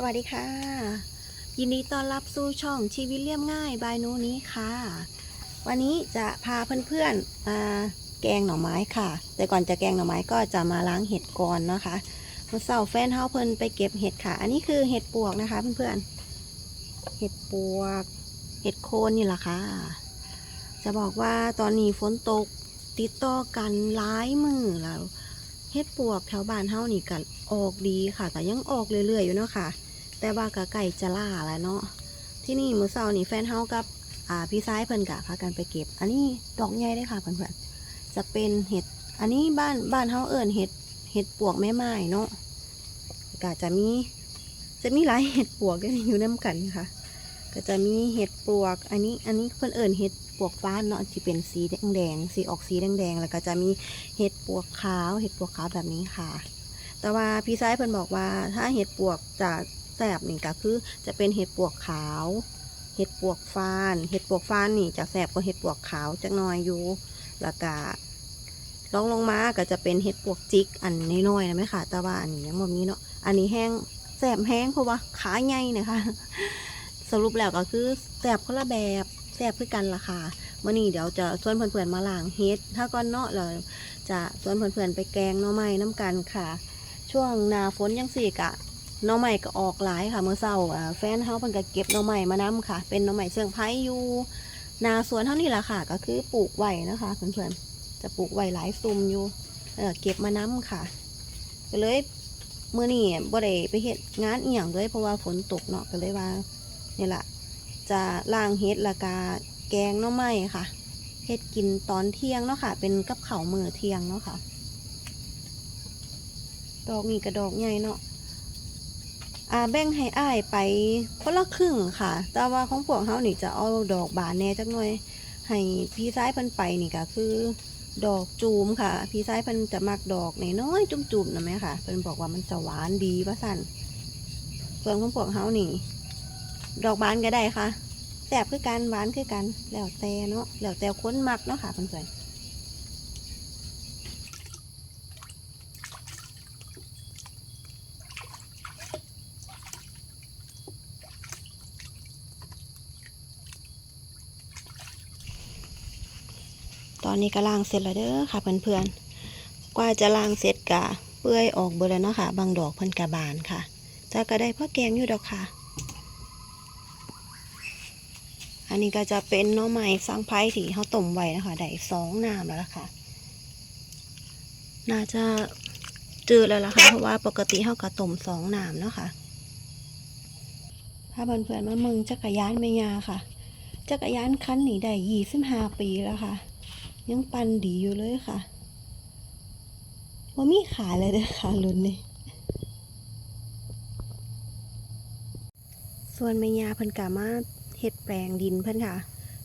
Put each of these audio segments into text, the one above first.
สวัสดีค่ะ ยินดีต้อนรับสู่ช่องชีวิตเรียบง่ายบายนูนี้ค่ะ วันนี้จะพาเพื่อนๆมาแกงหน่อไม้ค่ะ แต่ก่อนจะแกงหน่อไม้ก็จะมาล้างเห็ดก่อนเนาะคะเมื่อเสาร์แฟนเฮาเพิ่นไปเก็บเห็ดค่ะ อันนี้คือเห็ดปวกนะคะเพื่อนๆเห็ดปวก เห็ดโคนนี่แหละค่ะ จะบอกว่าตอนนี้ฝนตกติดต่อกันหลายมือแล้วเฮ็ดปวกแถวบ้านเฮานี่ก็ออกดีค่ะ แต่ยังออกเรื่อยๆอยู่เนาะค่ะ แต่ว่าก็ใกล้จะล่าแล้วเนาะที่นี่มือเช้านี่แฟนเฮากับอ่าพี่ซ้ายเพิ่นกะพากันไปเก็บ อันนี้ดอกใหญ่เลยค่ะเพื่อนๆจะเป็นเห็ดอันนี้บ้านบ้านเฮาเอิ้นเห็ดเห็ดปวกแม่ไม้เนาะก็จะมีจะมีหลายเห็ดปวกกันอยู่น้ำกันค่ะ ก็จะมีเห็ดปวก อันนี้อันนี้เพิ่นเอิ้นเห็ดปวกฟ้านเนาะที่เป็นสีแดงๆสีออกสีแดงๆแล้วก็จะมีเห็ดปวกขาว เห็ดปวกขาวแบบนี้ค่ะ แต่ว่าพี่ซ้ายเพิ่นบอกว่าถ้าเห็ดปวกจะ แสบนี่ก็คือจะเป็นเห็ดปวกขาว เห็ดปวกฟาน เห็ดปวกฟานนี่จะแสบกว่าเห็ดปวกขาวจักหน่อยอยู่แล้วก็ลองลงมาก็จะเป็นเห็ดปวกจิกอันน้อยๆนะไหมค่ะแต่ว่าอันนี้ยังบ่มีเนาะอันนี้แห้งแสบแห้งเพราะว่าขาใหญ่นะคะสรุปแล้วก็คือแสบคนละแบบแสบคือกันล่ะค่ะมื่อนี้เดี๋ยวจะชวนเพื่อนๆมาล้างเฮ็ด ถ้าก้อนเนาะเราจะชวนเพื่อนๆไปแกงหน่อไม้น้ำกันค่ะ ช่วงหนาฝนยังสี่กะ น่อไม้ก็ออกหลายค่ะเมื่อเช้าแฟนเฮาเพิ่นก็เก็บหน่อไม้มานํค่ะ เป็นหน่อไม้เชิงไผ่อยู่นาสวนเท่านี้แหละค่ะ ก็คือปลูกไว้นะคะเพื่อนๆจะปลูกไว้หลายซุมอยู่เออเก็บมานํค่ะก็เลยเมื่อนี้บ่ได้ไปเฮ็ดงานอีหยังเลยเพราะว่าฝนตกเนาะก็เลยว่านี่แหละจะล้างเฮ็ดละกาแกงหน่อไม้ค่ะเฮ็ดกินตอนเที่ยงเนาะค่ะ เป็นกับข้าวมื้อเที่ยงเนาะค่ะ ดอกนี่กระดอกใหญ่เนาะ อ่าแบ่งให้อ้ายไปคนละครึ่งค่ะ แต่ว่าของพวกเฮานี่จะเอาดอกบานแหน่จักหน่อย ให้พี่ซ้ายเพิ่นไปนี่ก็คือ ดอกจูมค่ะ พี่ซ้ายเพิ่นจะมักดอกน้อยๆจุ่มๆนะแม่ค่ะเพิ่นบอกว่ามันจะหวานดีว่าสั่นส่วนของพวกเฮานี่ ดอกบานก็ได้ค่ะแสบคือกันหวานคือกันแล้วแต่เนาะแล้วแต่คนมักเนาะค่ะเพื่อนๆ อนนี้ก็ล้างเสร็จแล้วเด้อค่ะเพื่อนๆกว่าจะล้างเสร็จกะเปื่อยออกเบดแล้วเนาะค่ะ บางดอกเพิ่นกะบานค่ะจะก็ได้พ่อแกงอยู่ดอกค่ะ อันนี้ก็จะเป็นน้อไม้สังไพ่ที่เขาต้มไว้นะคะได้สองน้ำแล้วล่ะค่ะ น่าจะจืดแล้วล่ะค่ะ เพราะว่าปกติเขาก็ต้มสองน้ำเนาะค่ะถ้าเพื่อนๆมามึงจักรยานไม่ยาค่ะ จักรยานคันนี้ได้ยี่สิบห้าปีแล้วค่ะ ยังปันดีอยู่เลยค่ะว่ามีขายเลยเด้อค่ะรุ่นนี้ส่วนแม่ยาเพิ่นกามาเฮ็ดแปลงดินเพิ่นค่ะ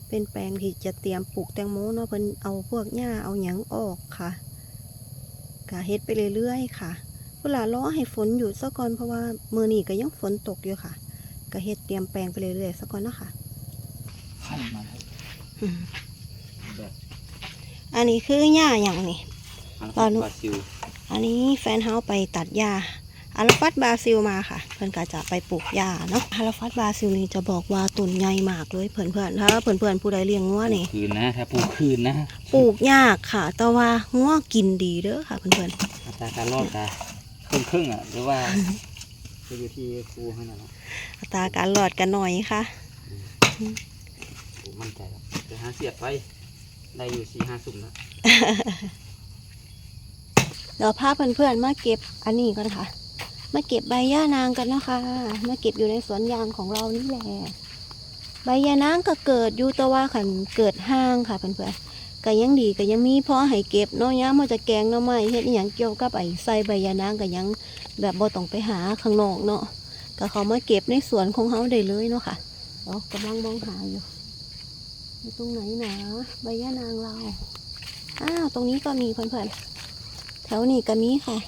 เป็นแปลงที่จะเตรียมปลูกแตงโมเนาะเพิ่นเอาพวกหญ้าเอาหยังออกค่ะกะเฮ็ดไปเรื่อยๆค่ะเวลาล้อให้ฝนหยุดซะก่อนเพราะว่ามื้อนี้ก็ยังฝนตกอยู่ค่ะ ก็เฮ็ดเตรียมแปลงไปเรื่อยๆซะก่อนเนาะค่ะขั้นมาให้อืมแบบ อันนี้คือหญ้าหยังนี่อันตอนนู้นบาซิลอันนี้แฟนเฮาไปตัดหญ้าอาราฟัดบราซิลมาค่ะ เพื่อนก็จะไปปลูกหญ้าเนาะอาราฟัดบราซิลนี่จะบอกว่าต้นใหญ่มากเลยเพื่อนๆถ้าเพื่อนๆผู้ใดเลี้ยงงัวนี่ คืนนะ ถ้าปลูกคืนนะปลูกยากค่ะ แต่ว่างัวกินดีเด้อค่ะเพื่อนอัตราการรอดกาครึ่งครึ่งๆอะ หรือว่า จะอยู่ที่ครูให้นะเนาะๆอัตราการหลอดกันหน่อยค่ะครูมั่นใจแล้วไปหาเสียบไป ได้อยู่สี่ห้าสุ่มแล้วเดี๋ยวพาเพื่อนๆมาเก็บอันนี้ก่อนค่ะ มาเก็บใบย่านางกันนะคะ มาเก็บอยู่ในสวนยางของเรานี่แหละ ใบยานางก็เกิดอยู่แต่ว่าขันเกิดห้างค่ะเพื่อนๆก็ยังดีก็ยังมีพอให้เก็บเนาะย้ำมันจะแกงเนาะไม่เฮ็ดอหย่างเกี่ยวกับไอ้ใส่ใบยานางก็ยังแบบบ่ต้องไปหาข้างนอกเนาะก็เขามาเก็บในสวนของเขาได้เลยเนาะค่ะเรากำลังมองหาอยู่ อยู่ตรงไหนหนาใบย่านางเรา อ้าว ตรงนี้ก็มีเพื่อนๆ แถวนี้ก็มีค่ะ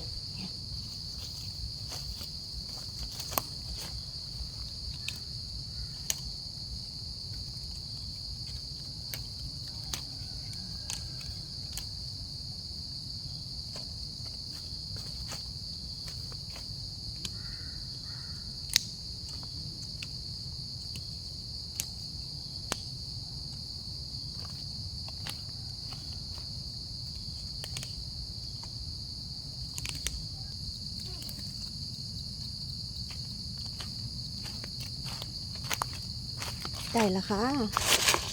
ได้ละค่ะ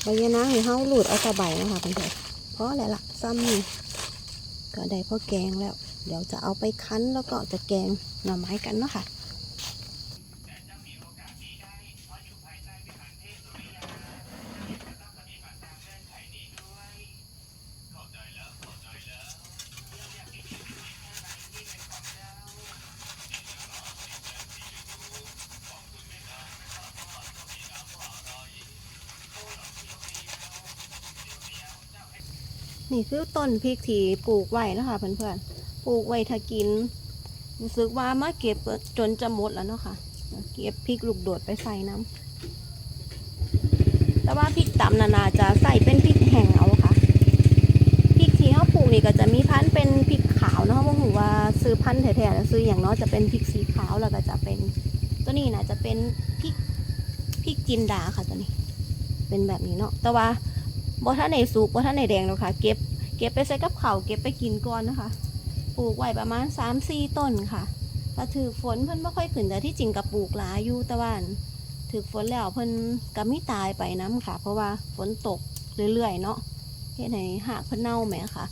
ใบยะนางเฮาหลุดเอาตะใบนะคะเพื่อนๆเพราะอะไรล่ะซ้ำนี่ก็ได้พอแกงแล้ว เดี๋ยวจะเอาไปคั้นแล้วก็จะแกงหน่อไม้กันเนาะค่ะ นี่คือต้นพริกที่ปลูกไว้นะคะเพื่อนๆ ปลูกไว้ถ้ากิน รู้สึกว่ามาเก็บจนจะหมดแล้วเนาะค่ะ เก็บพริกลูกโดดไปใส่น้ำแต่ว่าพริกตำนานาจะใส่เป็นพริกแห้งเอาค่ะ พริกที่เขาปลูกนี่ก็จะมีพันธุ์เป็นพริกขาวเนาะว่าหูว่าซื้อพันธุ์แท้ๆแล้วซื้ออย่างเนาะจะเป็นพริกสีขาวแล้วก็จะเป็น ตัวนี้นะจะเป็นพริกพริกจินดาค่ะตัวนี้ เป็นแบบนี้เนาะ แต่ว่า บ่ท่านในสุกบ่ท่านในแดงแล้วค่ะ เก็บ เก็บไปใส่กับเขาวเก็บไปกินก่อนนะคะ ปลูกไว้ประมาณ3 4ต้นค่ะถ้าถือฝนเพิ่นไม่ค่อยขึ้นแต่ที่จริงกับปลูกหลายอยู่แต่ว่าถือฝนแล้วเพิ่นก็มีตายไปน้ำค่ะ เพราะว่าฝนตกเรื่อยๆเนาะเห็นให้หากเพิ่นเน่าไหมค่ะ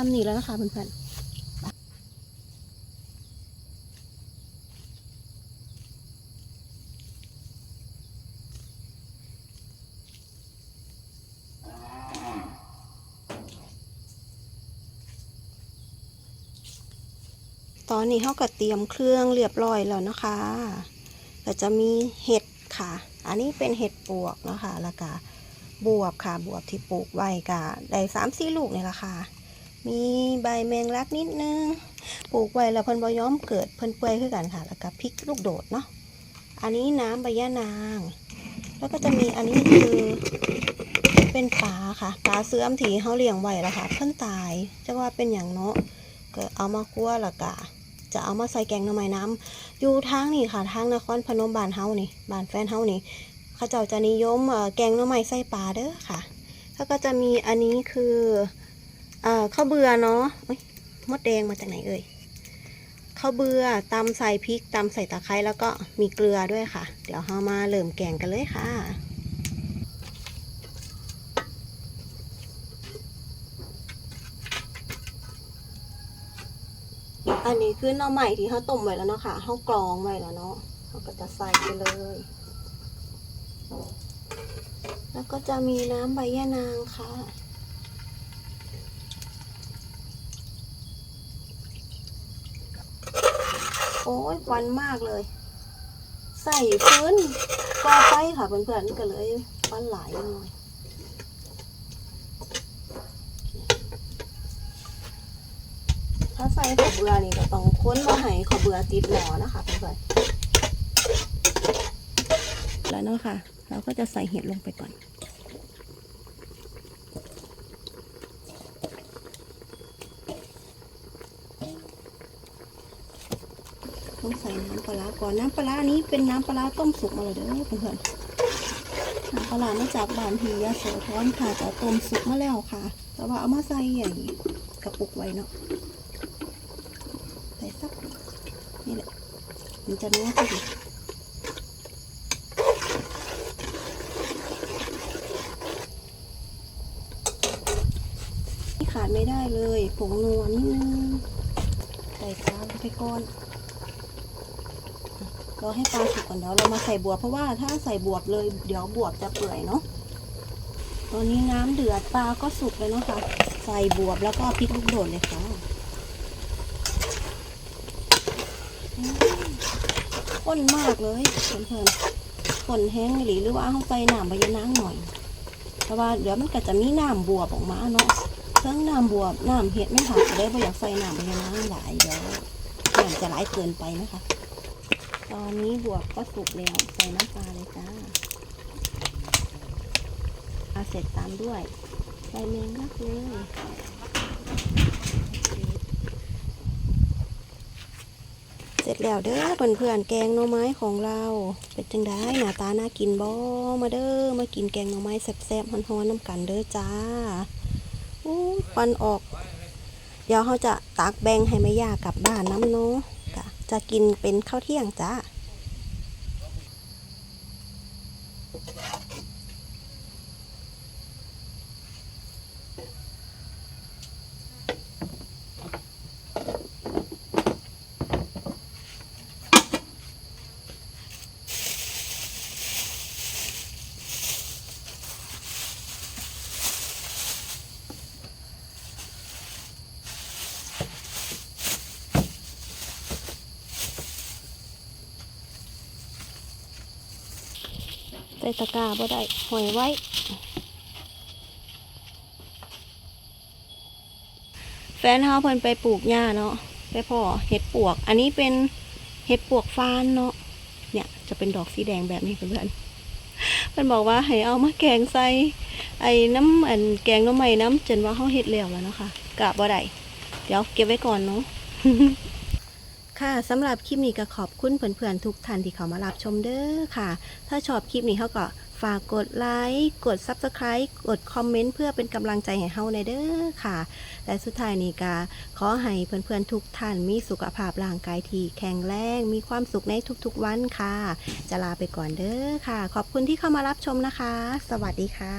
ซ้ำนี่แล้วนะคะเพื่อนๆตอนนี้เขาก็เตรียมเครื่องเรียบร้อยแล้วนะคะก็จะมีเห็ดค่ะ อันนี้เป็นเห็ดปวกนะคะ แล้วก็บวบค่ะ บวบที่ปลูกไว้ก็ได้สามสี่ลูกนี่แหละค่ะ มีใบแมงลักนิดนึง ปลูกไว้แล้วเพิ่นบย้อมเกิดเพิ่นเปื่อยขึ้นกันค่ะ แล้วก็พริกลูกโดดเนาะ อันนี้น้ำใบย่านาง แล้วก็จะมีอันนี้คือเป็นปลาค่ะ ปลาเสื่อมที่เขาเลี้ยงไว้แล้วค่ะ เพิ่นตายจะว่าเป็นอย่างเนาะก็เอามาคั่วแล้วก็จะเอามาใส่แกงหน่อไม้น้ำอยู่ทางนี่ค่ะทางนครพนมบานเฮานี่บานแฟนเฮานี่เขาเจ้าจะนิยมเออแกงหน่อไม้ใส่ปลาเด้อค่ะ แล้วก็จะมีอันนี้คือ เอ่อข้าวเบื่อเนาะเอ้ยมดแดงมาจากไหนเอ่ยข้าวเบื่อตำใส่พริกตำใส่ตะไคร้แล้วก็มีเกลือด้วยค่ะ เดี๋ยวเฮามาเริ่มแกงกันเลยค่ะอันนี้คือหน่อใหม่ที่เขาต้มไว้แล้วเนาะค่ะเขากรองไว้แล้วเนาะเขาก็จะใส่ไปเลย แล้วก็จะมีน้ำใบยะนางค่ะ โอ้ยควันมากเลย ใส่ฟื้นก่อไฟค่ะเพื่อนๆก็เลยควันหลายหน่อยถ้าใส่ขอเบื่อนี่ก็ต้องค้นมาให้ขอเบื่อติดหมอนะคะเพื่อนๆแล้วเนาะค่ะ เราก็จะใส่เห็ดลงไปก่อน ต้องใส่น้ำปลาร้าก่อนน้ำปลาร้านี้เป็นน้ำปลาร้าต้มสุกมาเลยเด้อเพื่อนๆน้ำปลาร้ามาจากบ้านพียาโสธรค่ะจะต้มสุกมาแล้วค่ะ แต่ว่าเอามาใส่อย่างนี้กระปุกไว้เนาะใส่สักนี่แหละมันจะนัวพอดีขาดไม่ได้เลยผงนัวนิดนึงใส่ปลาลงไปก่อน เรอให้ปลาสุกก่อนเดี๋ยวเรามาใส่บวบเพราะว่าถ้าใส่บวบเลยเดี๋ยวบวบจะเปื่อยเนาะตอนนี้น้ำเดือดปลาก็สุกเลยเนาะค่ะ ใส่บวบแล้วก็พริกลูกโดดเลยค่ะข้นมากเลยเพื่อนๆข้นแห้งหรือหรือว่าเขาใส่น้ำใบยะนางหน่อย เพราะว่าเดี๋ยวมันก็จะมีน้ำบวบออกมาเนาะเครื่องน้ำบวบน้ำเห็ดไม่ค่ะจะได้ไม่อยากใส่น้ำใบยะนางหลายเดี๋ยวน้ำจะหลายเกินไปนะคะ ตอนนี้บวบก็สุกแล้วใส่น้ำปลาเลยจ้าเอาเสร็จตามด้วยใส่เมงลักเลยเสร็จแล้วเด้อเพื่อนๆแกงหน่อไม้ของเราเป็นจังได้หน้าตาน่ากินบ่มาเด้อมากินแกงหน่อไม้แซ่บๆฮอนๆน้ำกันเด้อจ้าอู้ควันออก เดี๋ยวเขาจะตักแบ่งให้แม่ย่ากลับบ้านน้ำเนาะ จะจะกินเป็นข้าวเที่ยงจ้า ส่ตะกร้าบ่ได้หอยไว้ แฟนเฮาเพิ่นไปปลูกหญ้าเนาะไปพ่อเห็ดปวก อันนี้เป็นเห็ดปวกฟานเนาะเนี่ยจะเป็นดอกสีแดงแบบนี้เพื่อนเพิ่นบอกว่าให้เอามาแกงใส่ไอ้น้ำอันแกงน้ำใหม่น้ำจนว่าเฮาเฮ็ดแล้วแล้วเนาะค่ะกะบ่ได้เดี๋ยวเก็บไว้ก่อนเนาะ ค่ะสำหรับคลิปนี้ก็ขอบคุณเพื่อนๆทุกท่านที่เข้ามารับชมเด้อค่ะ ถ้าชอบคลิปนี้เขาก็ฝากกดไลค์กด Subscribe กดคอมเมนต์เพื่อเป็นกำลังใจให้เฮาในเด้อค่ะ และสุดท้ายนี้ก็ขอให้เพื่อนๆทุกท่านมีสุขภาพร่างกายที่แข็งแรงมีความสุขในทุกๆวันค่ะ จะลาไปก่อนเด้อค่ะ ขอบคุณที่เข้ามารับชมนะคะ สวัสดีค่ะ